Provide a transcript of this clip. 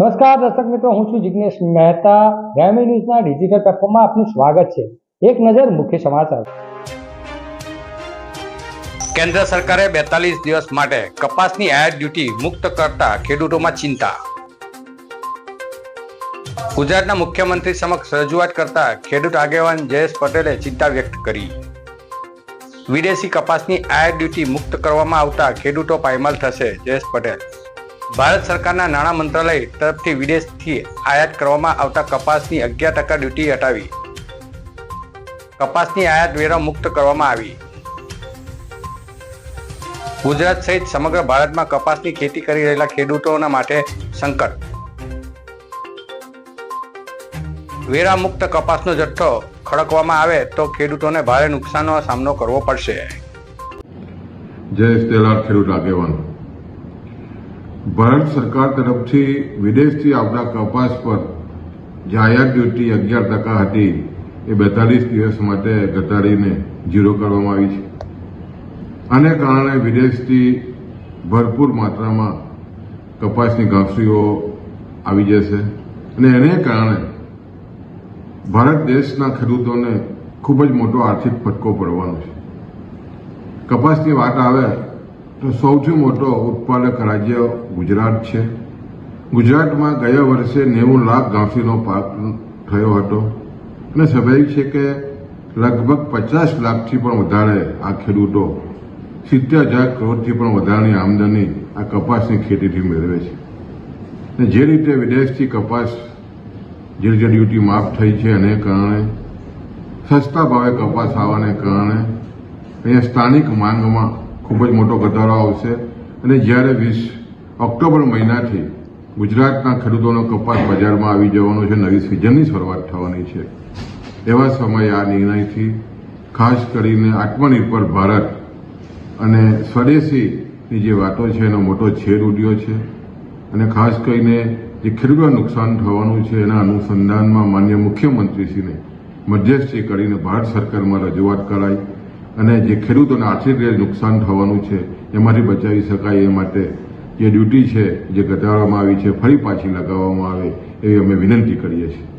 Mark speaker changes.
Speaker 1: નમસ્કાર દર્શક મિત્રો, હું છું જિગ્નેશ મહેતા. ગ્રામી ન્યૂઝના ડિજિટલ પ્લેટફોર્મમાં આપનું સ્વાગત છે. એક નજર મુખ્ય સમાચાર.
Speaker 2: કેન્દ્ર સરકારે બેતાલીસ દિવસ માટે કપાસની આયાત ડ્યુટી મુક્ત કરતા ખેડૂતોમાં ચિંતા. ગુજરાતના મુખ્યમંત્રી સમક્ષ રજૂઆત કરતા ખેડૂત આગેવાન જયેશ પટેલે ચિંતા વ્યક્ત કરી. વિદેશી કપાસની આયાત ડ્યુટી મુક્ત કરવામાં આવતા ખેડૂતો પાયમાલ થશે, જયેશ પટેલ. ભારત સરકારના નાણાં મંત્રાલય તરફથી વિદેશથી આયાત કરવામાં આવતા કપાસની અગિયાર ટકા ડ્યુટી હટાવી. કપાસની આયાત વેરા મુક્ત કરવામાં આવી. ગુજરાત સહિત સમગ્ર ભારતમાં કપાસની ખેતી કરી રહેલા ખેડૂતોના માટે સંકટ. વેરા મુક્ત કપાસનો જથ્થો ખડકવામાં આવે તો ખેડૂતોને ભારે નુકસાનનો સામનો કરવો પડશે.
Speaker 3: જય ખેડૂત આગેવાન. ભારત સરકાર તરફથી વિદેશથી આવતા કપાસ પર જાહેર ડ્યુટી અગિયાર ટકા હતી. એ બેતાલીસ દિવસ માટે ઘટાડીને ઝીરો કરવામાં આવી છે. આને કારણે વિદેશથી ભરપૂર માત્રામાં કપાસની ઘાસડીઓ આવી જશે અને એને કારણે ભારત દેશના ખેડૂતોને ખૂબ જ મોટો આર્થિક ફટકો પડવાનો છે. કપાસની વાત આવે તો સૌથી મોટો ઉત્પાદક રાજ્ય ગુજરાત છે. ગુજરાતમાં ગયા વર્ષે નેવું લાખ ઘાસીનો પાક થયો હતો. અને સ્વાભાવિક છે કે લગભગ પચાસ લાખથી પણ વધારે આ ખેડૂતો સિત્તેર હજાર કરોડથી પણ વધારાની આમદની આ કપાસની ખેતીથી મેળવે છે. અને જે રીતે વિદેશથી કપાસ જે રીતે ડ્યુટી માફ થઈ છે એને કારણે, સસ્તા ભાવે કપાસ આવવાને કારણે, અહીંયા સ્થાનિક માંગમાં ખૂબ જ મોટો ઘટાડો આવશે. અને જ્યારે વીસ ઓક્ટોબર મહિનાથી ગુજરાતના ખેડૂતોનો કપાસ બજારમાં આવી જવાનો છે, નવી સિઝનની શરૂઆત થવાની છે. એવા સમયે આ નિર્ણયથી ખાસ કરીને આત્મનિર્ભર ભારત અને સ્વદેશીની જે વાતો છે, એનો મોટો છેદ ઉડ્યો છે. અને ખાસ કરીને જે ખેડૂતોને નુકસાન થવાનું છે, એના અનુસંધાનમાં માન્ય મુખ્યમંત્રીશ્રીને મધ્યસ્થી કરીને ભારત સરકારમાં રજૂઆત કરાઈ. અને જે ખેડૂતોને આર્થિક રીતે નુકસાન થવાનું છે એમાંથી બચાવી શકાય એ માટે જે ડ્યુટી છે, જે ઘટાડવામાં આવી છે, ફરી પાછી લગાવવામાં આવે, એવી અમે વિનંતી કરીએ છીએ.